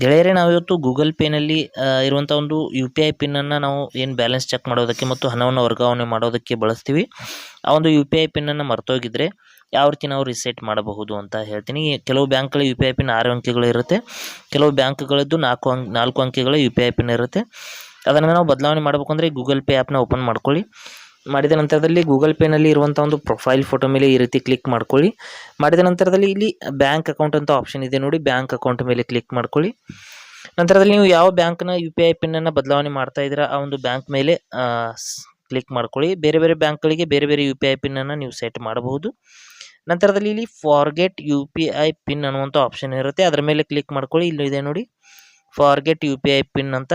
ಗೆಳೆಯರೇ ನಾವಿವತ್ತು ಗೂಗಲ್ ಪೇನಲ್ಲಿ ಇರುವಂಥ ಒಂದು ಯು ಪಿ ಐ ಪಿನ್ನನ್ನು ನಾವು ಏನು ಬ್ಯಾಲೆನ್ಸ್ ಚೆಕ್ ಮಾಡೋದಕ್ಕೆ ಮತ್ತು ಹಣವನ್ನು ವರ್ಗಾವಣೆ ಮಾಡೋದಕ್ಕೆ ಬಳಸ್ತೀವಿ. ಆ ಒಂದು ಯು ಪಿ ಐ ಪಿನ್ನನ್ನು ಮರ್ತೋಗಿದ್ರೆ ಯಾವ ರೀತಿ ನಾವು ರಿಸೆಟ್ ಮಾಡಬಹುದು ಅಂತ ಹೇಳ್ತೀನಿ. ಕೆಲವು ಬ್ಯಾಂಕ್ಗಳ ಯು ಪಿ ಐ ಪಿನ್ ಆರು ಅಂಕಿಗಳು ಇರುತ್ತೆ. ಕೆಲವು ಬ್ಯಾಂಕ್ಗಳದ್ದು ನಾಲ್ಕು ಅಂಕ್, ನಾಲ್ಕು ಅಂಕಿಗಳ ಯು ಪಿ ಐ ಪಿನ್ ಇರುತ್ತೆ. ಅದನ್ನು ನಾವು ಬದಲಾವಣೆ ಮಾಡಬೇಕು ಅಂದರೆ ಗೂಗಲ್ ಪೇ ಆ್ಯಪ್ನ ಓಪನ್ ಮಾಡ್ಕೊಳ್ಳಿ. ಮಾಡಿದ ನಂತರದಲ್ಲಿ ಗೂಗಲ್ ಪೇನಲ್ಲಿ ಇರುವಂಥ ಒಂದು ಪ್ರೊಫೈಲ್ ಫೋಟೋ ಮೇಲೆ ಈ ರೀತಿ ಕ್ಲಿಕ್ ಮಾಡ್ಕೊಳ್ಳಿ. ಮಾಡಿದ ನಂತರದಲ್ಲಿ ಇಲ್ಲಿ ಬ್ಯಾಂಕ್ ಅಕೌಂಟ್ ಅಂತ ಆಪ್ಷನ್ ಇದೆ ನೋಡಿ, ಬ್ಯಾಂಕ್ ಅಕೌಂಟ್ ಮೇಲೆ ಕ್ಲಿಕ್ ಮಾಡ್ಕೊಳ್ಳಿ. ನಂತರದಲ್ಲಿ ನೀವು ಯಾವ ಬ್ಯಾಂಕ್ನ ಯು ಪಿ ಐ ಪಿನ್ನನ್ನು ಬದಲಾವಣೆ ಮಾಡ್ತಾ ಇದ್ದೀರಾ, ಆ ಒಂದು ಬ್ಯಾಂಕ್ ಮೇಲೆ ಕ್ಲಿಕ್ ಮಾಡ್ಕೊಳ್ಳಿ. ಬೇರೆ ಬೇರೆ ಬ್ಯಾಂಕ್ಗಳಿಗೆ ಬೇರೆ ಬೇರೆ ಯು ಪಿ ಐ ಪಿನ್ನನ್ನು ನೀವು ಸೆಟ್ ಮಾಡಬಹುದು. ನಂತರದಲ್ಲಿ ಇಲ್ಲಿ forget U P I pin ಅನ್ನುವಂಥ ಆಪ್ಷನ್ ಇರುತ್ತೆ, ಅದರ ಮೇಲೆ ಕ್ಲಿಕ್ ಮಾಡ್ಕೊಳ್ಳಿ. ಇಲ್ಲಿ ಇದೆ ನೋಡಿ forget U P I pin ಅಂತ.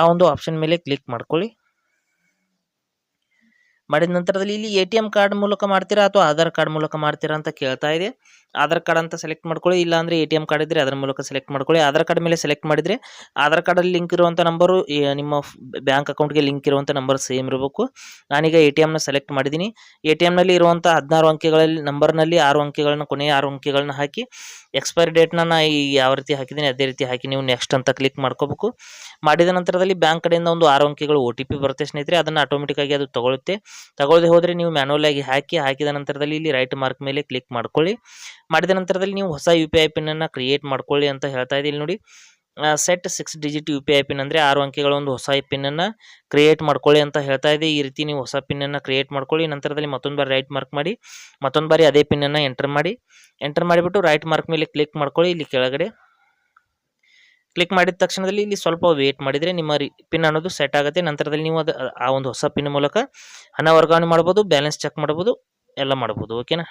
ಆ ಒಂದು ಆಪ್ಷನ್ ಮೇಲೆ ಕ್ಲಿಕ್ ಮಾಡ್ಕೊಳ್ಳಿ. ಮಾಡಿದ ನಂತರದಲ್ಲಿ ಇಲ್ಲಿ ಎ ಟಿ ಎಂ ಕಾರ್ಡ್ ಮೂಲಕ ಮಾಡ್ತೀರಾ ಅಥವಾ ಆಧಾರ್ ಕಾರ್ಡ್ ಮೂಲಕ ಮಾಡ್ತೀರಾ ಅಂತ ಕೇಳ್ತಾ ಇದೆ. ಆಧಾರ್ ಕಾರ್ಡ್ ಅಂತ ಸೆಲೆಕ್ಟ್ ಮಾಡ್ಕೊಳ್ಳಿ, ಇಲ್ಲ ಅಂದರೆ ಎ ಟಿ ಎಂ ಕಾರ್ಡ್ ಇದ್ದರೆ ಅದರ ಮೂಲಕ ಸೆಲೆಕ್ಟ್ ಮಾಡ್ಕೊಳ್ಳಿ. ಆಧಾರ್ ಕಾರ್ಡ್ ಮೇಲೆ ಸೆಲೆಕ್ಟ್ ಮಾಡಿದರೆ ಆಧಾರ್ ಕಾರ್ಡಲ್ಲಿ ಲಿಂಕ್ ಇರುವಂಥ ನಂಬರು ನಿಮ್ಮ ಬ್ಯಾಂಕ್ ಅಕೌಂಟ್ಗೆ ಲಿಂಕ್ ಇರುವಂಥ ನಂಬರ್ ಸೇಮ್ ಇರಬೇಕು. ನಾನೀಗ ಎ ಟಿ ಎಮ್ನ ಸೆಲೆಕ್ಟ್ ಮಾಡಿದ್ದೀನಿ ಎ ಟಿ ಎಮ್ನಲ್ಲಿ ಇರುವಂಥ ಹದಿನಾರು ಅಂಕೆಗಳಲ್ಲಿ ನಂಬರ್ನಲ್ಲಿ ಆರು ಅಂಕೆಗಳನ್ನ, ಕೊನೆಯ ಆರು ಅಂಕೆಗಳನ್ನ ಹಾಕಿ, ಎಕ್ಸ್ಪೈರಿ ಡೇಟ್ನ ನಾ ಈ ಯಾವ ರೀತಿ ಹಾಕಿದ್ದೀನಿ ಅದೇ ರೀತಿ ಹಾಕಿ ನೀವು ನೆಕ್ಸ್ಟ್ ಅಂತ ಕ್ಲಿಕ್ ಮಾಡ್ಕೋಬೇಕು. ಮಾಡಿದ ನಂತರದಲ್ಲಿ ಬ್ಯಾಂಕ್ ಕಡೆಯಿಂದ ಒಂದು ಆರು ಅಂಕೆಗಳು ಒ ಟಿ ಪಿ ಬರುತ್ತೆ ಸ್ನೇಹಿತರೆ, ಅದನ್ನು ಆಟೋಮೆಟಿಕ್ಕಾಗಿ ಅದು ತಗೊಳುತ್ತೆ. ತಗೊಳ್ಳದೆ ಹೋದರೆ ನೀವು ಮ್ಯಾನುವಲ್ ಆಗಿ ಹಾಕಿ, ಹಾಕಿದ ನಂತರದಲ್ಲಿ ಇಲ್ಲಿ ರೈಟ್ ಮಾರ್ಕ್ ಮೇಲೆ ಕ್ಲಿಕ್ ಮಾಡ್ಕೊಳ್ಳಿ. ಮಾಡಿದ ನಂತರದಲ್ಲಿ ನೀವು ಹೊಸ ಯು ಪಿ ಐ ಪಿನ್ನನ್ನು ಕ್ರಿಯೇಟ್ ಮಾಡ್ಕೊಳ್ಳಿ ಅಂತ ಹೇಳ್ತಾ ಇದ್ದೀನಿ ನೋಡಿ. Set six digit U P I pin ಅಂದರೆ ಆರು ಅಂಕೆಗಳ ಒಂದು ಹೊಸ ಪಿನ್ನನ್ನು ಕ್ರಿಯೇಟ್ ಮಾಡ್ಕೊಳ್ಳಿ ಅಂತ ಹೇಳ್ತಾ ಇದೆ. ಈ ರೀತಿ ನೀವು ಹೊಸ ಪಿನ್ನನ್ನು ಕ್ರಿಯೇಟ್ ಮಾಡ್ಕೊಳ್ಳಿ. ನಂತರದಲ್ಲಿ ಮತ್ತೊಂದು ಬಾರಿ ರೈಟ್ ಮಾರ್ಕ್ ಮಾಡಿ, ಮತ್ತೊಂದು ಬಾರಿ ಅದೇ ಪಿನ್ನನ್ನು ಎಂಟರ್ ಮಾಡಿ. ಎಂಟರ್ ಮಾಡಿಬಿಟ್ಟು ರೈಟ್ ಮಾರ್ಕ್ ಮೇಲೆ ಕ್ಲಿಕ್ ಮಾಡ್ಕೊಳ್ಳಿ. ಇಲ್ಲಿ ಕೆಳಗಡೆ ಕ್ಲಿಕ್ ಮಾಡಿದ ತಕ್ಷಣದಲ್ಲಿ ಇಲ್ಲಿ ಸ್ವಲ್ಪ ವೇಟ್ ಮಾಡಿದರೆ ನಿಮ್ಮ ಪಿನ್ ಅನ್ನೋದು ಸೆಟ್ ಆಗುತ್ತೆ. ನಂತರದಲ್ಲಿ ನೀವು ಅದು, ಆ ಒಂದು ಹೊಸ ಪಿನ್ ಮೂಲಕ ಹಣ ವರ್ಗಾವಣೆ ಮಾಡ್ಬೋದು ಬ್ಯಾಲೆನ್ಸ್ ಚೆಕ್ ಮಾಡ್ಬೋದು, ಎಲ್ಲ ಮಾಡ್ಬೋದು. ಓಕೆನಾ